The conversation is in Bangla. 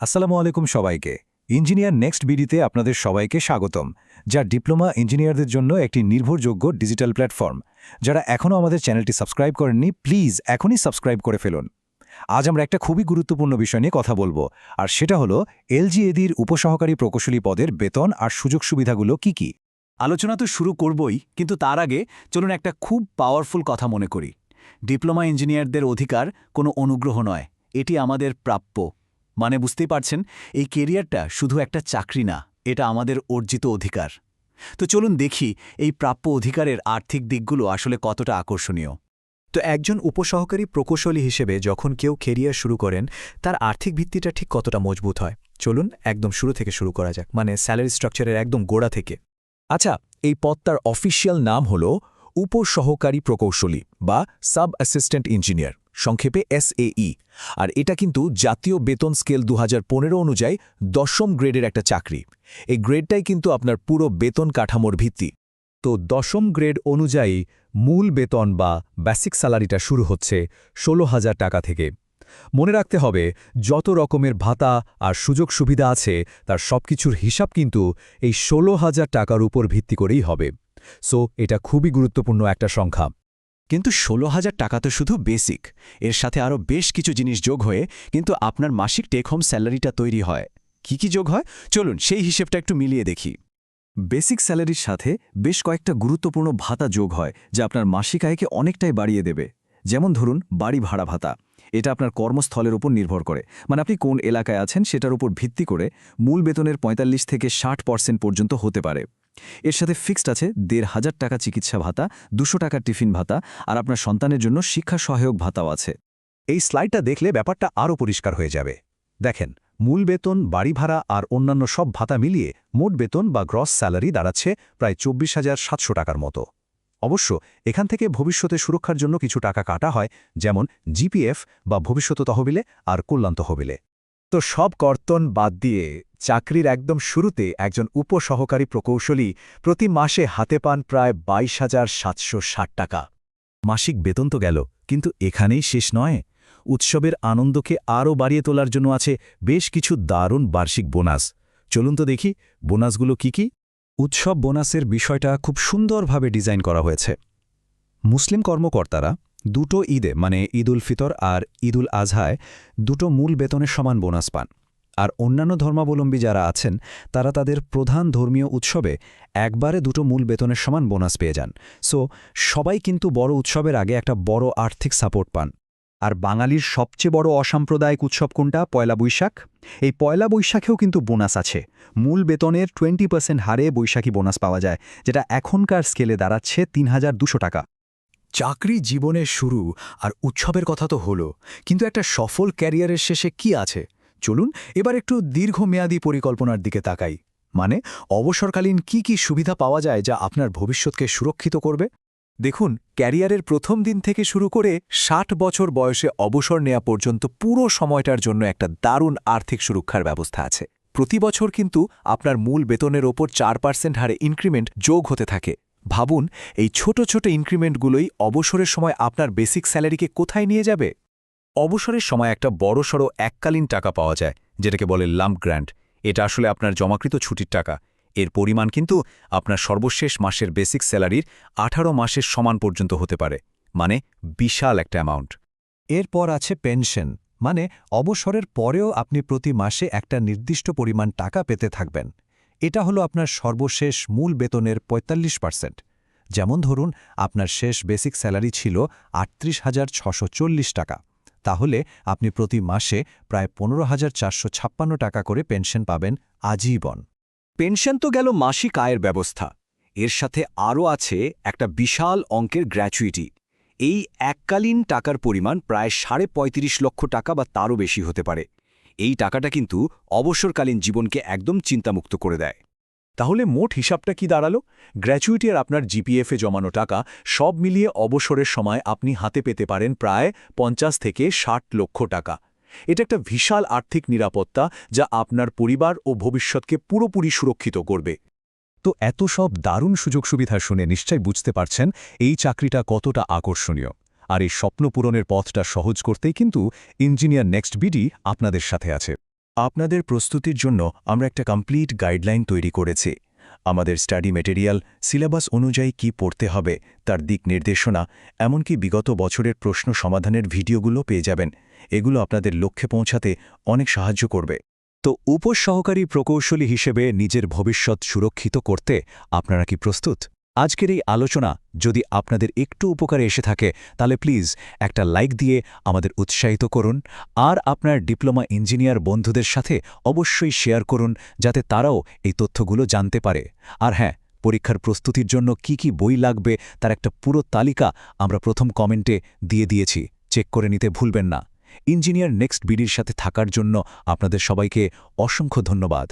আসসালামু আলাইকুম সবাইকে। ইঞ্জিনিয়ার নেক্সট বিডিতে আপনাদের সবাইকে স্বাগতম, যা ডিপ্লোমা ইঞ্জিনিয়ারদের জন্য একটি নির্ভরযোগ্য ডিজিটাল প্ল্যাটফর্ম। যারা এখনও আমাদের চ্যানেলটি সাবস্ক্রাইব করেননি, প্লিজ এখনই সাবস্ক্রাইব করে ফেলুন। আজ আমরা একটা খুবই গুরুত্বপূর্ণ বিষয় নিয়ে কথা বলব, আর সেটা হলো এলজিএদির উপসহকারী প্রকৌশলী পদের বেতন আর সুযোগ সুবিধাগুলো কি কি। আলোচনা তো শুরু করবই, কিন্তু তার আগে চলুন একটা খুব পাওয়ারফুল কথা মনে করি। ডিপ্লোমা ইঞ্জিনিয়ারদের অধিকার কোনো অনুগ্রহ নয়, এটি আমাদের প্রাপ্য। মানে বুঝতেই পারছেন, এই কেরিয়ারটা শুধু একটা চাকরি না, এটা আমাদের অর্জিত অধিকার। তো চলুন দেখি এই প্রাপ্য অধিকারের আর্থিক দিকগুলো আসলে কতটা আকর্ষণীয়। তো একজন উপসহকারী প্রকৌশলী হিসেবে যখন কেউ কেরিয়ার শুরু করেন, তার আর্থিক ভিত্তিটা ঠিক কতটা মজবুত হয়? চলুন একদম শুরু থেকে শুরু করা যাক মানে স্যালারি স্ট্রাকচারের একদম গোড়া থেকে। আচ্ছা এই পদ তার অফিসিয়াল নাম হল উপসহকারী প্রকৌশলী বা সাব অ্যাসিস্ট্যান্ট ইঞ্জিনিয়ার, সংক্ষেপে এসএই আর এটা কিন্তু জাতীয় বেতন স্কেল দু হাজার পনেরো অনুযায়ী দশম গ্রেডের একটা চাকরি। এই গ্রেডটাই কিন্তু আপনার পুরো বেতন কাঠামোর ভিত্তি। তো দশম গ্রেড অনুযায়ী মূল বেতন বা বেসিক স্যালারিটা শুরু হচ্ছে ষোলো হাজার টাকা থেকে। মনে রাখতে হবে, যত রকমের ভাতা আর সুযোগ সুবিধা আছে, তার সবকিছুর হিসাব কিন্তু এই ষোলো হাজার টাকার উপর ভিত্তি করেই হবে। সো এটা খুবই গুরুত্বপূর্ণ একটা সংখ্যা। কিন্তু ষোলো হাজার টাকা তো শুধু বেসিক এর সাথে আরও বেশ কিছু জিনিস যোগ হয়ে কিন্তু আপনার মাসিক টেক হোম স্যালারিটা তৈরি হয়। কি কি যোগ হয়? চলুন সেই হিসেবটা একটু মিলিয়ে দেখি। বেসিক স্যালারির সাথে বেশ কয়েকটা গুরুত্বপূর্ণ ভাতা যোগ হয়, যা আপনার মাসিক আয়কে অনেকটাই বাড়িয়ে দেবে। যেমন ধরুন, বাড়ি ভাড়া ভাতা। এটা আপনার কর্মস্থলের উপর নির্ভর করে। মানে আপনি কোন এলাকায় আছেন সেটার উপর ভিত্তি করে মূল বেতনের ৪৫ থেকে ষাট পর্যন্ত হতে পারে। এর সাথে ফিক্সড আছে দেড় হাজার টাকা চিকিৎসা ভাতা, দুশো টাকার টিফিন ভাতা আর আপনার সন্তানের জন্য শিক্ষা সহায়ক ভাতাও আছে। এই স্লাইডটা দেখলে ব্যাপারটা আরও পরিষ্কার হয়ে যাবে। দেখেন, মূল বেতন, বাড়ি ভাড়া আর অন্যান্য সব ভাতা মিলিয়ে মোট বেতন বা গ্রস স্যালারি দাঁড়াচ্ছে প্রায় চব্বিশ হাজার সাতশো টাকার মতো। অবশ্য এখান থেকে ভবিষ্যতে সুরক্ষার জন্য কিছু টাকা কাটা হয়, যেমন জিপিএফ বা ভবিষ্যৎ তহবিলে আর কল্যাণ তহবিলে। তো সব কর্তন বাদ দিয়ে চাকরির একদম শুরুতে একজন উপসহকারী প্রকৌশলী প্রতি মাসে হাতে পান প্রায় বাইশ হাজার সাতশো ষাট টাকা। মাসিক বেতন তো গেল, কিন্তু এখানেই শেষ নয়। উৎসবের আনন্দকে আরও বাড়িয়ে তোলার জন্য আছে বেশ কিছু দারুণ বার্ষিক বোনাস। চলুন তো দেখি বোনাসগুলো কি কি। উৎসব বোনাসের বিষয়টা খুব সুন্দরভাবে ডিজাইন করা হয়েছে। মুসলিম কর্মকর্তারা দুটো ঈদে মানে ঈদুল ফিতর আর ঈদুল আজহায়, দুটো মূল বেতনের সমান বোনাস পান। আর অন্যান্য ধর্মাবলম্বী যারা আছেন, তারা তাদের প্রধান ধর্মীয় উৎসবে একবারে দুটো মূল বেতনের সমান বোনাস পেয়ে যান। সো, সবাই কিন্তু বড় উৎসবের আগে একটা বড় আর্থিক সাপোর্ট পান। আর বাঙালির সবচেয়ে বড় অসাম্প্রদায়িক উৎসব কোনটা? পয়লা বৈশাখ? এই পয়লা বৈশাখেও কিন্তু বোনাস আছে। মূল বেতনের টোয়েন্টি হারে বৈশাখী বোনাস পাওয়া যায়, যেটা এখনকার স্কেলে দাঁড়াচ্ছে তিন টাকা। চাকরি জীবনের শুরু আর উৎসবের কথা তো হলো, কিন্তু একটা সফল ক্যারিয়ারের শেষে কি আছে? চলুন এবার একটু দীর্ঘমেয়াদী পরিকল্পনার দিকে তাকাই। মানে অবসরকালীন কি কি সুবিধা পাওয়া যায় যা আপনার ভবিষ্যৎকে সুরক্ষিত করবে? দেখুন, ক্যারিয়ারের প্রথম দিন থেকে শুরু করে ষাট বছর বয়সে অবসর নেওয়া পর্যন্ত পুরো সময়টার জন্য একটা দারুণ আর্থিক সুরক্ষার ব্যবস্থা আছে। প্রতি বছর কিন্তু আপনার মূল বেতনের ওপর চার পার্সেন্ট হারে ইনক্রিমেন্ট যোগ হতে থাকে। ভাবুন, এই ছোট ছোট ইনক্রিমেন্টগুলোই অবসরের সময় আপনার বেসিক স্যালারিকে কোথায় নিয়ে যাবে? অবসরের সময় একটা বড়সড় এককালীন টাকা পাওয়া যায়, যেটাকে বলে লাম্প গ্র্যান্ট। এটা আসলে আপনার জমাকৃত ছুটির টাকা। এর পরিমাণ কিন্তু আপনার সর্বশেষ মাসের বেসিক স্যালারির আঠারো মাসের সমান পর্যন্ত হতে পারে মানে বিশাল একটা অ্যামাউন্ট। এরপর আছে পেনশন মানে অবসরের পরেও আপনি প্রতি মাসে একটা নির্দিষ্ট পরিমাণ টাকা পেতে থাকবেন। এটা হলো আপনার সর্বশেষ মূল বেতনের ৪৫ পার্সেন্ট। যেমন ধরুন, আপনার শেষ বেসিক স্যালারি ছিল আটত্রিশ হাজার টাকা। তাহলে আপনি প্রতি মাসে প্রায় পনেরো হাজার টাকা করে পেনশন পাবেন আজীবন। পেনশন তো গেল মাসিক আয়ের ব্যবস্থা। এর সাথে আরও আছে একটা বিশাল অঙ্কের গ্র্যাচুইটি। এই এককালীন টাকার পরিমাণ প্রায় সাড়ে পঁয়ত্রিশ লক্ষ টাকা বা তারও বেশি হতে পারে। এই টাকাটা কিন্তু অবসরকালীন জীবনকে একদম চিন্তামুক্ত করে দেয়। তাহলে মোট হিসাবটা কি দাঁড়াল? গ্র্যাচুইটি আর আপনার জিপিএফে জমানো টাকা সব মিলিয়ে অবসরের সময় আপনি হাতে পেতে পারেন প্রায় পঞ্চাশ থেকে ষাট লক্ষ টাকা। এটা একটা বিশাল আর্থিক নিরাপত্তা যা আপনার পরিবার ও ভবিষ্যৎকে পুরোপুরি সুরক্ষিত করবে। তো এত সব দারুণ সুযোগ সুবিধা শুনে নিশ্চয় বুঝতে পারছেন এই চাকরিটা কতটা আকর্ষণীয়। আর এই স্বপ্ন পূরণের পথটা সহজ করতেই কিন্তু ইঞ্জিনিয়ার নেক্সট বিডি আপনাদের সাথে আছে। আপনাদের প্রস্তুতির জন্য আমরা একটা কমপ্লিট গাইডলাইন তৈরি করেছি। আমাদের স্টাডি মেটেরিয়াল, সিলেবাস অনুযায়ী কি পড়তে হবে, তার দিক নির্দেশনা, এমনকি বিগত বছরের প্রশ্ন সমাধানের ভিডিওগুলো পেয়ে যাবেন। এগুলো আপনাদের লক্ষ্যে পৌঁছাতে অনেক সাহায্য করবে। তো উপসহকারী প্রকৌশলী হিসেবে নিজের ভবিষ্যৎ সুরক্ষিত করতে আপনারা কি প্রস্তুত? আজকের এই আলোচনা যদি আপনাদের একটু উপকারে এসে থাকে, তাহলে প্লিজ একটা লাইক দিয়ে আমাদের উৎসাহিত করুন আর আপনার ডিপ্লোমা ইঞ্জিনিয়ার বন্ধুদের সাথে অবশ্যই শেয়ার করুন যাতে তারাও এই তথ্যগুলো জানতে পারে। আর হ্যাঁ পরীক্ষার প্রস্তুতির জন্য কি কি বই লাগবে তার একটা পুরো তালিকা আমরা প্রথম কমেন্টে দিয়ে দিয়েছি। চেক করে নিতে ভুলবেন না। ইঞ্জিনিয়ার নেক্সট বিডির সাথে থাকার জন্য আপনাদের সবাইকে অসংখ্য ধন্যবাদ।